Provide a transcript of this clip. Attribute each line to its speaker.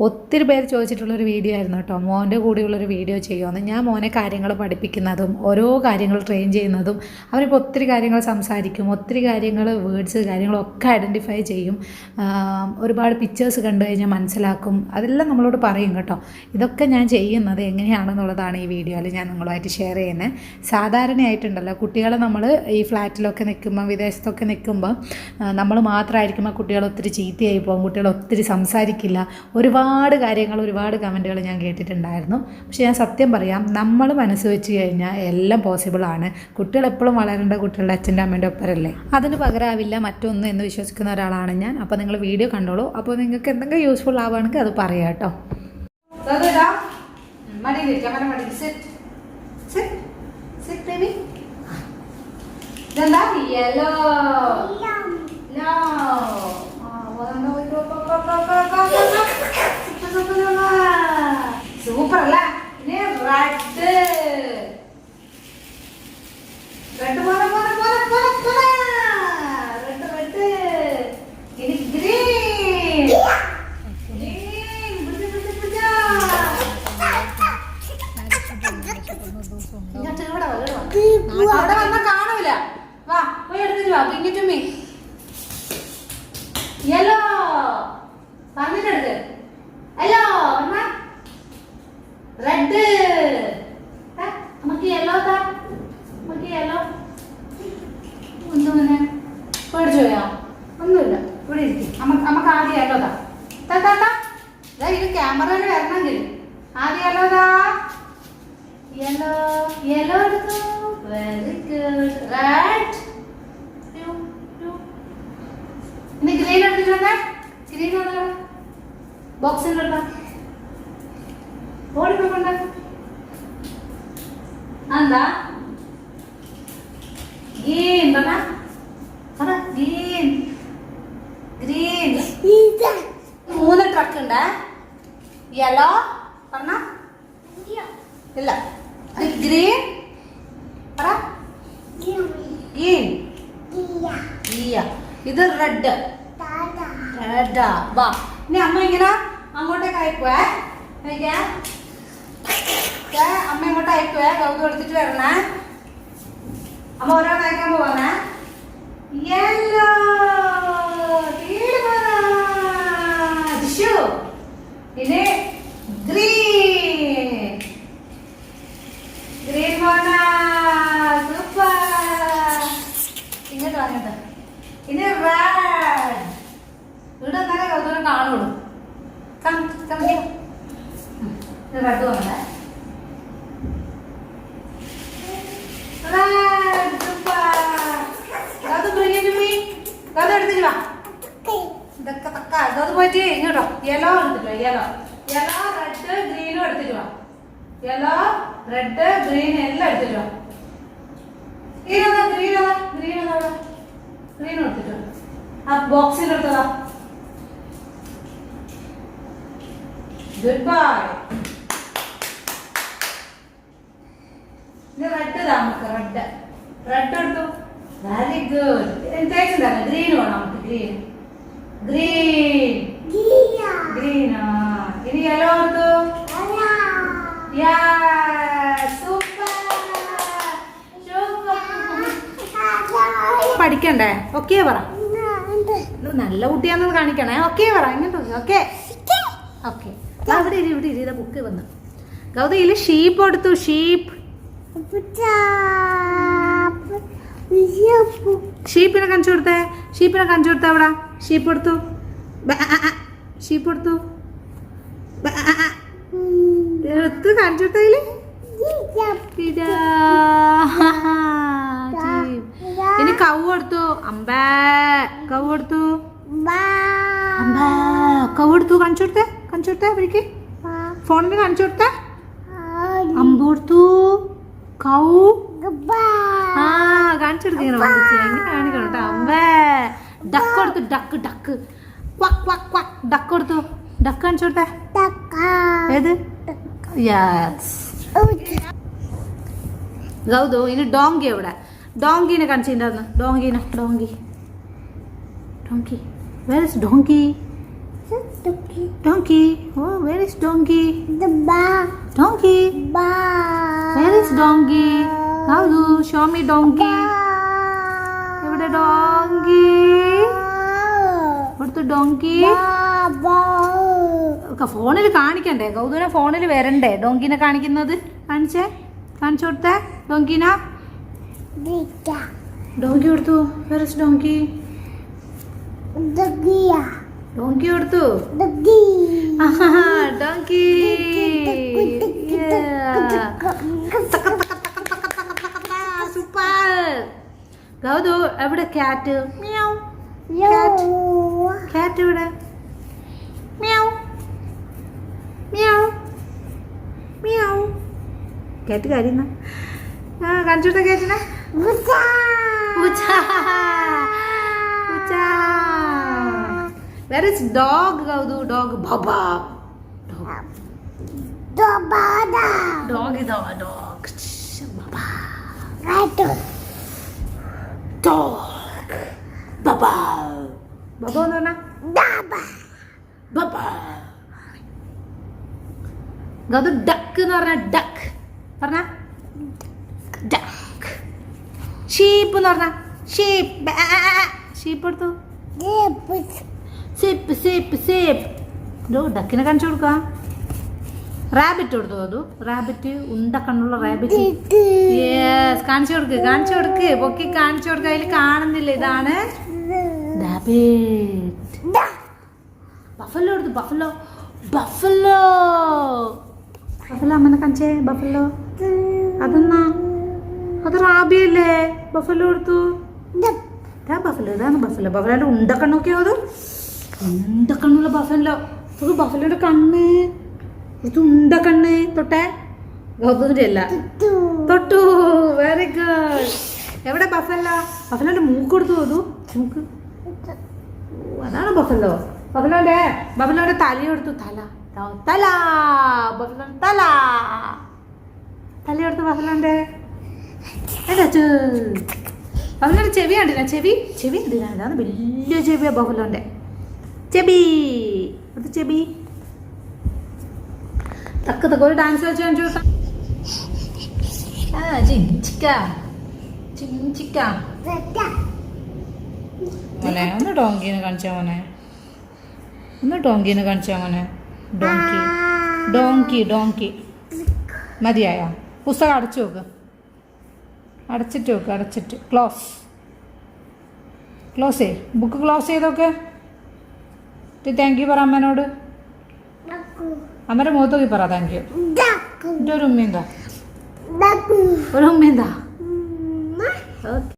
Speaker 1: ഒത്തിരി പേര് ചോദിച്ചിട്ടുള്ളൊരു വീഡിയോ ആയിരുന്നു കേട്ടോ. മോന്റെ കൂടെയുള്ളൊരു വീഡിയോ ചെയ്യുമെന്ന് ഞാൻ മോനെ കാര്യങ്ങൾ പഠിപ്പിക്കുന്നതും ഓരോ കാര്യങ്ങൾ ട്രെയിൻ ചെയ്യുന്നതും അവനിപ്പോൾ ഒത്തിരി കാര്യങ്ങൾ സംസാരിക്കും ഒത്തിരി കാര്യങ്ങൾ വേർഡ്സ് കാര്യങ്ങളൊക്കെ ഐഡന്റിഫൈ ചെയ്യും. ഒരുപാട് പിക്ചേഴ്സ് കണ്ടു കഴിഞ്ഞാൽ മനസ്സിലാക്കും. അതെല്ലാം നമ്മളോട് പറയും കേട്ടോ. ഇതൊക്കെ ഞാൻ ചെയ്യുന്നത് എങ്ങനെയാണെന്നുള്ളതാണ് ഈ വീഡിയോയിൽ ഞാൻ നിങ്ങളുമായിട്ട് ഷെയർ ചെയ്യുന്നത് സാധാരണയായിട്ടുണ്ടല്ലോ കുട്ടികളെ നമ്മൾ ഈ ഫ്ലാറ്റിലൊക്കെ നിൽക്കുമ്പോൾ വിദേശത്തൊക്കെ നിൽക്കുമ്പോൾ നമ്മൾ മാത്രമായിരിക്കുമ്പോൾ കുട്ടികൾ ഒത്തിരി ചീത്തയായി പോകും കുട്ടികൾ ഒത്തിരി സംസാരിക്കില്ല. ഒരുപാട് കാര്യങ്ങൾ ഒരുപാട് കമന്റുകൾ ഞാൻ കേട്ടിട്ടുണ്ടായിരുന്നു. പക്ഷേ ഞാൻ സത്യം പറയാം നമ്മൾ മനസ്സ് വെച്ച് കഴിഞ്ഞാൽ എല്ലാം പോസിബിൾ ആണ്. കുട്ടികൾ എപ്പോഴും വളരേണ്ട കുട്ടികളുടെ അച്ഛന്റെ അമ്മേന്റെ ഒപ്പരല്ലേ അതിന് പകരാവില്ല മറ്റൊന്നും എന്ന് വിശ്വസിക്കുന്ന ഒരാളാണ് ഞാൻ. അപ്പോൾ നിങ്ങൾ വീഡിയോ കണ്ടോളൂ. അപ്പോൾ നിങ്ങൾക്ക് എന്തെങ്കിലും യൂസ്ഫുൾ ആവുകയാണെങ്കിൽ അത് പറയാം കേട്ടോ. ഇതെന്താ അല്ല ഇനി റെഡ് റെഡ് പോലെ പോലെ പോലെ പോലെ പോലെ റെഡ് റെഡ് ഇനി ഗ്രീൻ ഗ്രീൻ പിടിച്ച പിടിച്ച പിടിച്ച ഇങ്ങോട്ട് ഇവിടെ വാ, ഇവിടെ വാ. അവിടെ വന്നാ കാണൂല. വാ പോയി എടുത്തിട്ട് വാ ബിങ്ങി ടു മീ യെല്ലോ പറഞ്ഞിട്ടെടുത്ത് യെല്ലോ റെഡ് നമുക്ക് യെല്ലോ താ. നമുക്ക് യെല്ലോ ഒന്നുമില്ല പേടിച്ചു പോയാ? ഒന്നുമില്ല ഇവിടെ ഇരിക്കും. നമുക്ക് നമുക്ക് ആദ്യം യെല്ലോ താ. താ താ താ. ദാ ഇത് ക്യാമറയിൽ വരണമെങ്കിൽ. ആദ്യം യെല്ലോ താ. യെല്ലോ യെല്ലോ എടുത്തു. വെരി ഗുഡ് റെഡ് ഇനി ഗ്രീൻ എടുത്തിട്ട് വന്നേ ഗ്രീൻ ഉണ്ടല്ലോ ബോക്സിലുണ്ടോ ഓടിപ്പോയിക്കൊണ്ട് എന്താ ഗ്രീൻ പറഞ്ഞ പറ ഗ്രീൻ ഗ്രീൻ മൂന്ന് ട്രക്ക് ഉണ്ട് യെല്ലോ പറഞ്ഞ ഇല്ല ഗ്രീൻ പറ ഗ്രീൻ ഇയ ഇത് റെഡ്. റെഡാ വാ. ഇനി അമ്മ ഇങ്ങനെ അങ്ങോട്ടേക്ക് അയക്കുവേ. അമ്മ ഇങ്ങോട്ട് അയക്കുവേ. കൗതുക എടുത്തിട്ട് വരണേ. അമ്മ ഓരോ അയക്കാൻ പോവാണേ യെല്ലോ ഇനി ഗ്രീൻ ഗ്രീൻ മോണ സൂപ്പർ ഇങ്ങോട്ട് വന്നിട്ട് ഇനി റെഡ് ഇവിടെ എന്നാലേ കൗതുകം കാണുള്ളൂ കം കം here. ഉം, ഇത് റെഡ് വന്നേ റെഡ് സൂപ്പർ അത് bring it to me. അത് എടുത്തിട്ട് വാ. ഇതൊക്കെ തക്ക അത് പോയിട്ട് ഇങ്ങോട്ടോ യെല്ലോ എടുത്തിട്ടോ യെല്ലോ യെല്ലോ റെഡ് ഗ്രീനും എടുത്തിട്ട് വാ. യെല്ലോ റെഡ് ഗ്രീൻ എല്ലാം എടുത്തിട്ട് വാ. ഗ്രീൻ അതാ ഗ്രീൻ അതാ ഗ്രീൻ അതാ അവിടെ? ഗ്രീൻ എടുത്തിട്ട്. ആ ബോക്സിൽ എടുത്തതാ. ഗുഡ് ബൈ ഇതാ നമുക്ക് റെഡ് റെഡ് എടുത്തു? വെരി ഗുഡ് തേച്ചില്ല ഗ്രീൻ വേണം നമുക്ക്? ഗ്രീൻ ഗ്രീൻ ഗ്രീൻ ഇനി യെല്ലോ എടുത്തു? പഠിക്കണ്ടേ? ഓക്കെ പറ. നല്ല കുട്ടിയാണെന്ന് കാണിക്കണേ. ഓക്കെ പറ. ഇങ്ങോട്ട് ഓക്കെ ഓക്കെ ഇവിടെ ഇരി ഇവിടെ ഇരി. ബുക്ക് വന്നു. ഗൗതയിൽ ഷീപ്പ് എടുത്തു. ഷീപ്പ് ഷീപ്പിനെ കാണിച്ചു കൊടുത്തേ. ഷീപ്പിനെ കാണിച്ചു കൊടുത്തേ അവിടെ. ഷീപ്പ് എടുത്തു ഷീപ്പ് ആ. എടുത്ത് കാണിച്ചു കൊടുത്തതിൽ ഇനി കവ് എടുത്തു അമ്പേ. കവ് അമ്പേ. കവ് എടുത്തു കാണിച്ചു കൊടുത്തേ. കാണിച്ചു കൊടുത്തേ അവർക്ക് ഫോണിൽ കാണിച്ചു കൊടുത്തേ കൊടുത്തു. കൗ. ആ കാണിച്ചു കൊടുത്തു ഇങ്ങനെ വന്നിട്ട്. എങ്ങനെ കാണിക്കണം കേട്ടോ. അമ്പേ. ഡക്ക് കൊടുത്തു duck duck quack quack quack duck കൊടുത്തു? ഡക്ക് കാണിച്ചു കൊടുത്തേ ഏത്? യെസ് ഗൗതു ഇനി ഡോങ്കി എവിടെ? ഡോങ്കിനെ കാണിച്ചിട്ടുണ്ടായിരുന്നു ഡോങ്കിനെ donkey. Donkey. Where is donkey? Donkey. Oh where is donkey?
Speaker 2: The bar.
Speaker 1: Donkey
Speaker 2: Bar.
Speaker 1: Where is donkey me donkey എവിടെ ഡോങ്കി ഇവിടുത്തെ ഡോങ്കി ഫോണിൽ കാണിക്കണ്ടേ? ഗൗതുവിനെ ഫോണിൽ വരണ്ടേ? ഡോങ്കിനെ കാണിക്കുന്നത്? കാണിച്ചേ? കാണിച്ചു കൊടുത്തേ? ഡോങ്കിന. ഡോങ്കി കൊടുത്തു. Is donkey
Speaker 2: The Gia.
Speaker 1: ആഹാ, ഡോങ്കി സൂപ്പർ ഗൗതു എവിടെ? Cat meow. ക്യാറ്റ് ഇവിടെ മ്യാവ് മ്യാവ് മ്യാവ് ക്യാറ്റ് കാര്യന്ന? ആ കാണിച്ചു കൊടുത്ത ക്യാറ്റിനെ
Speaker 2: ഉച്ച.
Speaker 1: പൂച്ച പൂച്ച where is dog Gautu dog ബബ
Speaker 2: Dog
Speaker 1: dog our dog Baba.
Speaker 2: Right.
Speaker 1: Dog. ബബ Baba എന്ന് പറഞ്ഞാ
Speaker 2: Baba.
Speaker 1: Baba. ഗൗതു ഡക്ക് എന്ന് പറഞ്ഞ ഡക്ക് പറഞ്ഞ ഡക്ക് ഷീപ്പ് എന്ന് പറഞ്ഞ ഷീപ്പ് ഷീപ്പ് എടുത്തു. സേപ്പ് സിപ്പ് സിപ്പ് ഇതോ ഡക്കിനെ കാണിച്ചു കൊടുക്കാം. റാബിറ്റ് കൊടുത്തു അത്? റാബിറ്റ് ഉണ്ട കണ്ണുള്ള റാബിറ്റ് യെസ് കാണിച്ചു കൊടുക്ക് കാണിച്ചു കൊടുക്ക്. പൊക്കി കാണിച്ചു കൊടുക്ക അതിൽ കാണുന്നില്ല ഇതാണ്. ബഫല്ലോ എടുത്തു ബഫല്ലോ ബഫല്ലോ ബഫല്ലോ അമ്മനെ കാണിച്ചേ ബഫല്ലോ അതെന്നാ? അത് റാബിയല്ലേ ബഫല്ലോ എടുത്തു.
Speaker 2: Da.
Speaker 1: ബഫല്ലോ ഇതാണ് ബഫല്ലോ ബഫലോന്റെ ഉണ്ടക്കണ്ണൊക്കെയോ അത്? ഉണ്ടക്കണ്ണുള്ള ബഫല്ലോ ഒരു ബഫലോയുടെ കണ്ണ്. ഇത് ഉണ്ട ഉണ്ടക്കണ്ണ് തൊട്ടേ? ഗൗതമിന്റെ അല്ല തൊട്ടു. വെരി ഗുഡ് എവിടെ ബഫല്ല ബഫലോന്റെ മൂക്ക് കൊടുത്തു പോതു മൂക്ക്. അതാണ് ബഫല്ലോ ബഫലോന്റെ ബഫലോന്റെ തല കൊടുത്തു തല. തല. ബഫലോന്റെ തല. തല കൊടുത്തു ബഫലോന്റെ. ബഫലോന്റെ ചെവി കണ്ടില്ല? ചെവി? ചെവി അതാണ് വലിയ ചെവിയാ ബഫലോന്റെ. ചെബി. അത് ചെബി. തക്ക തക്ക ഒരു ഡാൻസ് കളിച്ച് കാണിച്ചു ആ ചിഞ്ചിക്ക. ചിഞ്ചിക്ക. മോനെ ഒന്ന് ഡോങ്കീനെ കാണിച്ചാ മോനെ. ഒന്ന് ഡോങ്കീനെ കാണിച്ചാ മോനെ. ഡോങ്കി. Donkey donkey. മതിയായ? പുസ്തകം അടച്ചു നോക്ക്. അടച്ചിട്ട് നോക്ക് അടച്ചിട്ട്. ക്ലോസ് ക്ലോസ് ചെയ് ബുക്ക് ക്ലോസ് ചെയ്തൊക്കെ താങ്ക് യു പറ അമ്മനോട്. അമ്മയുടെ മുഖത്തോക്കി പറ താങ്ക് യു എന്റെ ഒരു ഉമ്മ എന്താ ഒരു ഉമ്മ. എന്താ ഓക്കെ